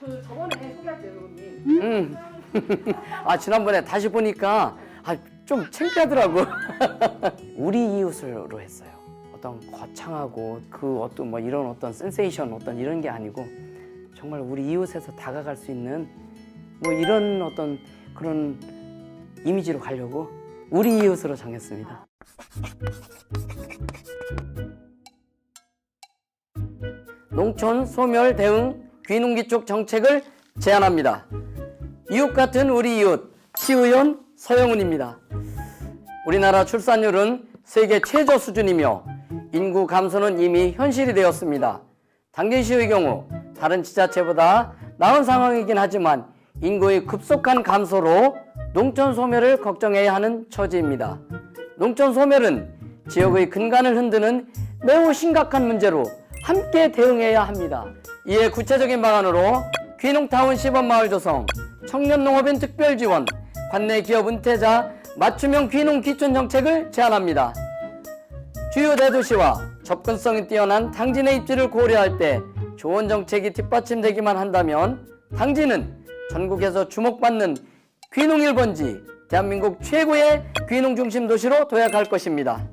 그 저번에 소개할 때 의원님 음. 아 지난번에 다시 보니까 아, 좀 창피하더라고. 우리 이웃으로 했어요. 어떤 거창하고 그 어떤 뭐 이런 어떤 센세이션 어떤 이런 게 아니고 정말 우리 이웃에서 다가갈 수 있는 뭐 이런 어떤 그런 이미지로 가려고 우리 이웃으로 정했습니다. 농촌 소멸 대응 귀농기 쪽 정책을 제안합니다. 이웃 같은 우리 이웃 시의원 서영훈입니다. 우리나라 출산율은 세계 최저 수준이며 인구 감소는 이미 현실이 되었습니다. 당진시의 경우 다른 지자체보다 나은 상황이긴 하지만 인구의 급속한 감소로 농촌 소멸을 걱정해야 하는 처지입니다. 농촌 소멸은 지역의 근간을 흔드는 매우 심각한 문제로 함께 대응해야 합니다. 이에 구체적인 방안으로 귀농타운 시범마을 조성, 청년농업인 특별지원, 관내 기업 은퇴자 맞춤형 귀농 귀촌 정책을 제안합니다. 주요 대도시와 접근성이 뛰어난 당진의 입지를 고려할 때 좋은 정책이 뒷받침되기만 한다면 당진은 전국에서 주목받는 귀농 1번지 대한민국 최고의 귀농 중심 도시로 도약할 것입니다.